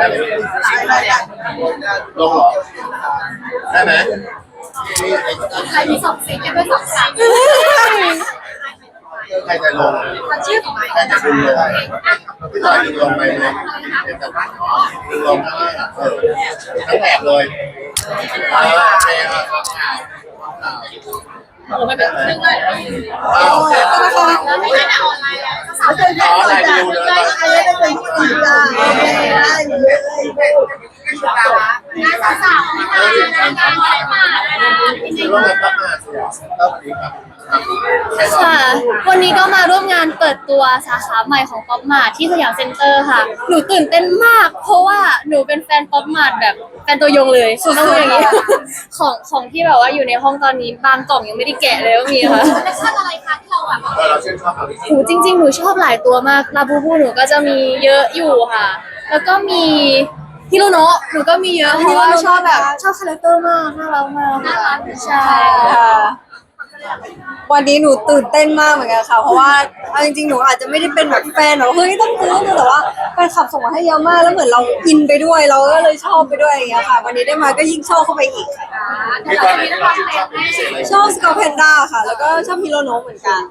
ได้ไหมลงเหรอได้ไหมใครมีสองสีกันด้วยสองสีใครจะลงชื่อของใครจะดึงลงพี่ต่อยดึงลงไปเลยเดี๋ยวจะดึงลงข้างล่างเออทั้งแถบเลยอ่าโอเคครับ โอ้ไม่เป็นดึงเลยอ่าโอเคแล้วไม่ได้ออนไลน์สาวอ๋ออะไรดิวเลยได้ใครได้เป็นผู้หญิงได้ งานสาวๆงานงานงานอะไรมาจริงร่วมกันปั๊บมาสวัสดีครับค่ะ วันนี้ก็มาร่วมงานเปิดตัวสาขาใหม่ของป๊อปมาที่สยามเซ็นเตอร์ค่ะ หนูตื่นเต้นมาก เพราะว่าหนูเป็นแฟนป๊อปมาแบบแฟนตัวยงเลยต้องพูดอย่างนี้ ของของที่แบบว่าอยู่ในห้องตอนนี้บางกล่องยังไม่ได้แกะเลยก็มีค่ะคอลเลคชั่นอะไรคะที่เราแบบเออเราชื่นชอบอะไรหูจริง ๆ หนูชอบหลายตัวมากลาบูบูหนูก็จะมีเยอะอยู่ค่ะ แล้วก็มี ฮิโรโนะหนูก็มีเยอะเพราะว่าชอบแบบชอบคาแรคเตอร์มากน่ารักมากค่ะใช่ค่ะวันนี้หนูตื่นเต้นมากเหมือนกันค่ะ เพราะว่าเอาจริงๆหนูอาจจะไม่ได้เป็นแบบแฟนแบบเฮ้ยต้องซื้อต้องซื้อแต่ว่าแฟนคลับส่งมาให้เยอะมากแล้วเหมือนเราอินไปด้วยเราก็เลยชอบไปด้วยอย่างเงี้ยค่ะ วันนี้ได้มาก็ยิ่งชอบเข้าไปอีกค่ะเดี๋ยวเราจะมีละครเพลงให้ชอบสกอร์เพนด้าค่ะ แล้วก็ชอบฮิโรโนะเหมือนกัน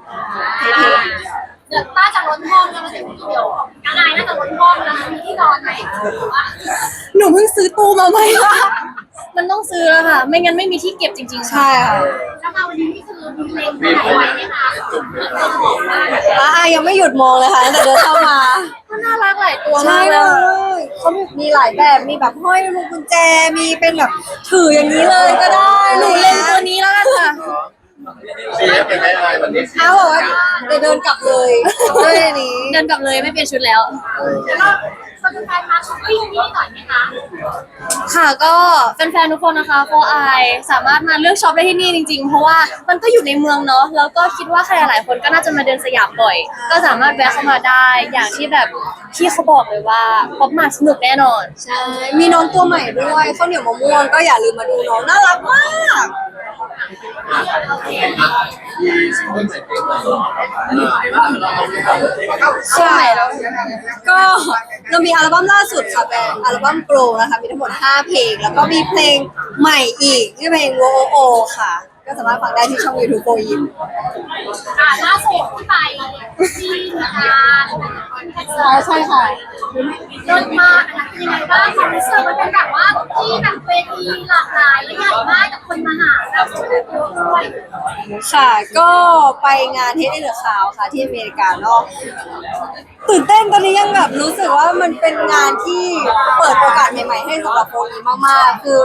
เท่เดี๋ยวต้าจะล้นห้องแล้วมันจะมีเดียวกระนายน่าจะล้นห้องแล้วมีที่นอนไหมหนูเพิ่งซื้อตู้มาใหม่มันต้องซื้อแล้วค่ะ ไม่งั้นไม่มีที่เก็บจริงๆๆค่ะใช่ค่ะแล้วมาวันนี้นี่คือมีเพลงที่ไหนไว้ไหมคะเราบอกว่าอะยังไม่หยุดมองเลยค่ะตั้งแต่เดินเข้ามาก็น่ารักหลายตัวใช่มากเลเลยยเขามีหลายแบบมีแบบห้อยลูกกุญแจมีเป็นแบบถืออย่างนี้เลยก็ได้หนูเล่นตัวนี้แล้วกันค่ะ สีเป็นไงอะไรวันนี้เอาบอกว่าเดี๋ยวเดินกลับเลยด้วยอันนี้เดินกลับเลยไม่เปลี่ยนชุดแล้ว แล้วคนแฟนมาช้อปปิ้งนี่หน่อยไหมคะค่ะก็แฟนๆทุกคนนะคะโฟไอสามารถมาเลือกช็อปได้ที่นี่จริงๆ เพราะว่ามันก็อยู่ในเมืองเนาะแล้วก็คิดว่าใครหลายๆคนก็น่าจะมาเดินสยามบ่อย ก็สามารถแวะเข้ามาได้อย่างที่แบบที่เขาบอกเลยว่าป๊อปมาสนุกแน่นอน ใช่มีน้องตัวใหม่ด้วยข้าวเหนียวมะม่วงก็อย่าลืมมาดูน้องน่ารักมาก มีซิงเกิลใหม่เพลงอะไรใช่แล้วก็เรามีอัลบั้มล่าสุดค่ะเป็นอัลบั้มโปรนะคะมีทั้งหมด 5 เพลง แล้วก็มีเพลงใหม่อีกที่เพลงโวโอค่ะ ก็สามารถฟังได้ที่ช่อง YouTube โปรยิมอ่าล่าสุดที่ไปที่งานอ๋อใช่ค่ะ เดินมาเป็นยังไงบ้างความรู้สึกมันเป็นแบบว่าที่แบบเวทีหลากหลายและใหญ่มากแต่คนมาหาแบบเยอะด้วยค่ะก็ไปงานเทสเดอร์คาวค่ะที่อเมริกาเนาะตื่นเต้นตอนนี้ยังแบบรู้สึกว่ามันเป็นงานที่เปิดโอกาสใหม่ ๆ ให้สำหรับโปรนี้มากๆ คือ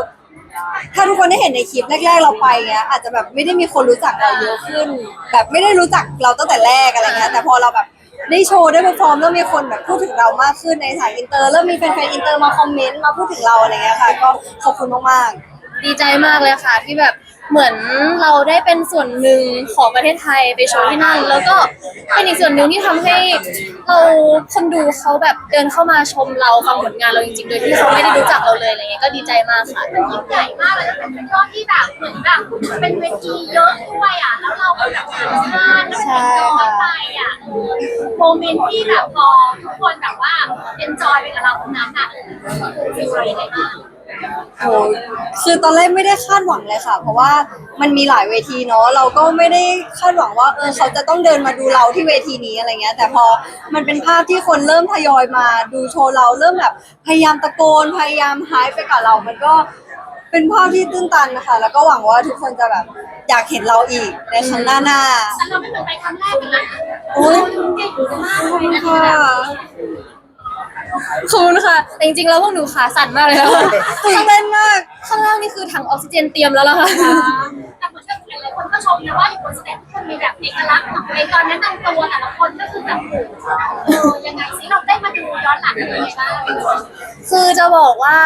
ถ้าทุกคนได้เห็นในคลิปแรก ๆ เราไปเงี้ยอาจจะแบบไม่ได้มีคนรู้จักเราเยอะขึ้น แบบไม่ได้รู้จักเราตั้งแต่แรกอะไรเงี้ยแต่พอเราแบบได้โชว์ได้เปอร์ฟอร์มเริ่มมีคนแบบพูดถึงเรามากขึ้นในสายอินเตอร์เริ่มมีแฟนๆอินเตอร์มาคอมเมนต์มาพูดถึงเราอะไรเงี้ยค่ะ ก็ขอบคุณมากๆ ดีใจมากเลยค่ะที่แบบ เหมือนเราได้เป็นส่วนหนึ่งของประเทศไทยไปโชว์ที่นั่น แล้วก็เป็นอีกส่วนหนึ่งที่ทำให้เราคนดูเขาแบบเดินเข้ามาชมเราฟังผลงานเราจริงๆ โดยที่เขาไม่ได้รู้จักเราเลยอะไรเงี้ยก็ดีใจมากค่ะมันยิ่งใหญ่มากเลยแล้วเป็นยอดที่แบบเหมือนแบบเป็นเวทีเยอะด้วยอะแล้วเราก็แบบงานชาติแล้วเป็นน้อยไปอะโมเมนต์ที่แบบพอทุกคนแบบว่าเอนจอยไปกับเราตรงนั้นอะคืออะไรยังไงบ้าง โอ้ยคือตอนแรกไม่ได้คาดหวังเลยค่ะ เพราะว่ามันมีหลายเวทีเนาะเราก็ไม่ได้คาดหวังว่าเออเขาจะต้องเดินมาดูเราที่เวทีนี้อะไรเงี้ย แต่พอมันเป็นภาพที่คนเริ่มทยอยมาดูโชว์เราเริ่มแบบพยายามตะโกนพยายามหายไปกับเรา มันก็เป็นภาพที่ตื้นตันนะคะ แล้วก็หวังว่าทุกคนจะแบบอยากเห็นเราอีกในครั้งหน้าหน้าแต่เราไม่เหมือนไปครั้งแรกเลยนะโอ้ยเก่งมากเลยนะค่ะ ขอบคุณค่ะแต่จริงๆแล้วพวกหนูขาสั่นมากเลยนะคะตื่นเต้นมากข้างล่างนี่คือถังออกซิเจนเตรียมแล้วล่ะค่ะ แต่เหมือนกับหลายๆ คนก็ชมนะว่าอยู่บนสเตจทุกคนมีแบบเอกลักษณ์ของตัวเองตอนนั้นตั้งตัวแต่ละคนก็คือแบบเออยังไงสิเราได้มาดูย้อนหลังกันยังไงบ้างคือจะบอกว่า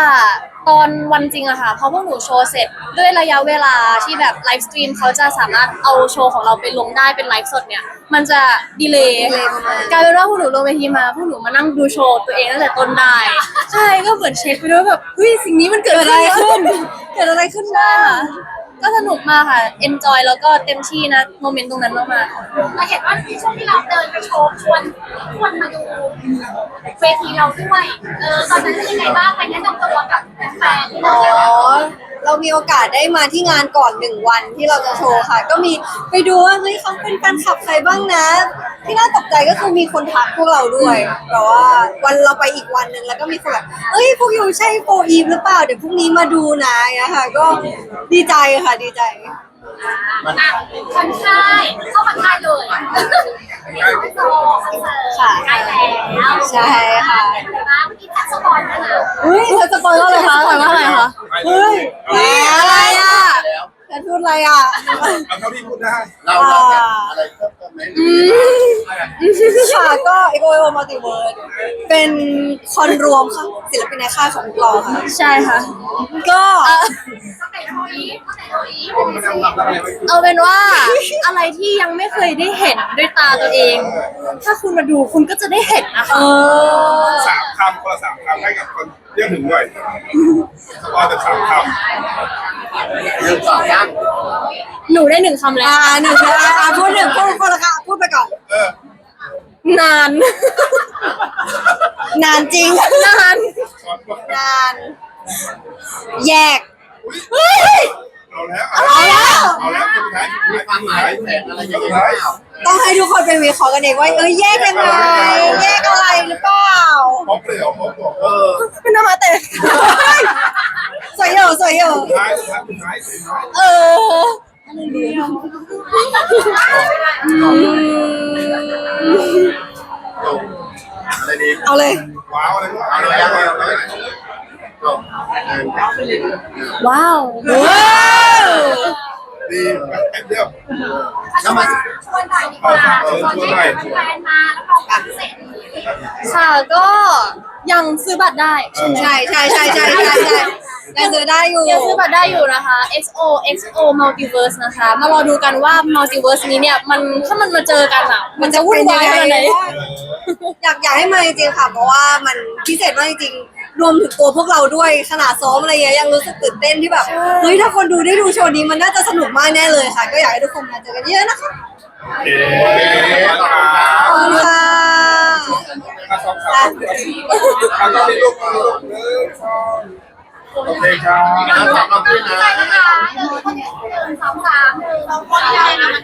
ตอนวันจริงอะค่ะพอพวกหนูโชว์เสร็จด้วยระยะเวลาที่แบบไลฟ์สตรีมเขาจะสามารถเอาโชว์ของเราไปลงได้เป็นไลฟ์สดเนี่ย มันจะดีเลย์กลายเป็นว่าพวกหนูลงเวทีมาพวกหนูมานั่งดูโชว์ตัวเองตั้งแต่ต้นได้ ใช่ก็เหมือนเช็คไปด้วยแบบเฮ้ยสิ่งนี้มันเกิดเกิดอะอะไรไรขึ้ขึ้นนเกิดอะไรขึ้นบ้าง ก็สนุกมากค่ะ enjoy แล้วก็เต็มที่นะโมเมนต์ตรงนั้นมากๆ เราเห็นว่าช่วงที่เราเดินไปโชว์ชวนคนมาดูเวทีเราด้วยเออตอนนั้นเป็นยังไงบ้างไปแนะนำตัวกับแฟนๆที่อ๋เราอ เรามีโอกาสได้มาที่งานก่อนหนึ่งวันที่เราจะโชว์ค่ะ ก็มีไปดูว่าเฮ้ยเขาเป็นแฟนคลับใครบ้างนะ ที่น่าตกใจก็คือมีคนทักพวกเราด้วยแต่ว่าวันเราไปอีกวันหนึ่งแล้วก็มีคนแบบเอ้ยพวกอยู่ใช่โฟอีฟหรือเปล่าเดี๋ยวพรุ่งนี้มาดูนะอย่างเงี้ยค่ะ ก็ดีใจค่ะดีใจ อะคนไข้เข้ามาค่ายเลยโชว์คอนเสิร์ตค่ะใกล้แล้วใช่ค่ะ เป็นไงบ้างเมื่อกี้แท็กสปอนแล้วนะเฮ้ยเธอจะปอยว่าอะไรคะปอยว่าอะไรคะเฮ้ยแหมอะไรอะเธอ พูดอะไรอะ เอาเท่าที่พูดได้เราเราจะอะไรเพิ่มเติมไหมค่ะก็ e o o Multiverse เป็นคอนรวมค่ะศิลปินในค่ายของพวกเราค่ะ ใช่ค่ะ ก็สเตจโทอีฟสเตจโทอีฟเป็นยังไงเอาเป็นว่าอะไรที่ยังไม่เคยได้เห็นด้วยตาตัวเอง ถ้าคุณมาดูคุณก็จะได้เห็นนะคะ สามคำคนละสามคำให้กับคนเรียกถึงด้วยสปอยแต่สามค หนึ่งสองสามหนูได้หนึ่งคำแล้วอ่าหนึ่งนะอ่าพูดหนึ่งพูดคนละค่ะพูดไปก่อนำเออนาน นานจริง นานช็อตว่านาน แยกเอาแล้วเอาแล้ว เอาแล้วสุดท้ายมีความหมายแฝงอะไรอย่างสุดเงี้ท้ายยต้องให้ทุกคนไปวิเคราะห์กันเองว่าเอ้ยแยกยังไง แยกอะไรหรือเปล่า พบเลยเหรอพบบอกเออ เป็นน้ำมาเตะส วยอยู่สวยอยู่สุดท้ายสุดท้ายสุดท้ายสุดท้ายเออจบอะไรดีเอาเลย ว้าวอะไรก็เอาเลยแล้วเอาเอาเลยวจบว้าวว้าวดีแป๊บเดียวแล้วมาชวนหน่อยดีกว่าชวนให้แฟนๆมาแล้วเราแบบพิเศษค่ะก็ยังซื้อบัตรได้ ใช่ใช่ใช่ใช่ใช่ใช่ ยังซื้อได้อยู่ ยังซื้อบัตรได้อยู่นะคะ XO XO Multiverse นะคะ มารอดูกันว่า Multiverse นี้เนี่ยมันถ้ามันมาเจอกันอะ มันจะวุ่นวายขนาดไหน อยากอยากให้มาจริงๆค่ะ เพราะว่ามันพิเศษมากจริงๆรวมถึงตัวพวกเราด้วยขนาดซ้อมอะไรเงี้ยยังรู้สึกตื่นเต้นที่แบบเฮ้ยถ้าคนดูได้ดูโชว์นี้มันน่าจะสนุกมากแน่เลยค่ะ ก็อยากให้ทุกคนมาเจอกันเยอะนะคะโอเคขอบคุณครัขอบคุณค่ะบสองสามเอาต้องมีลูกมีลูกหนึ่งสอง โอเคครับน้ำสองน้ำขึ้นนะใจนะคะหนึ่งสองสามหนึ่งสองสาม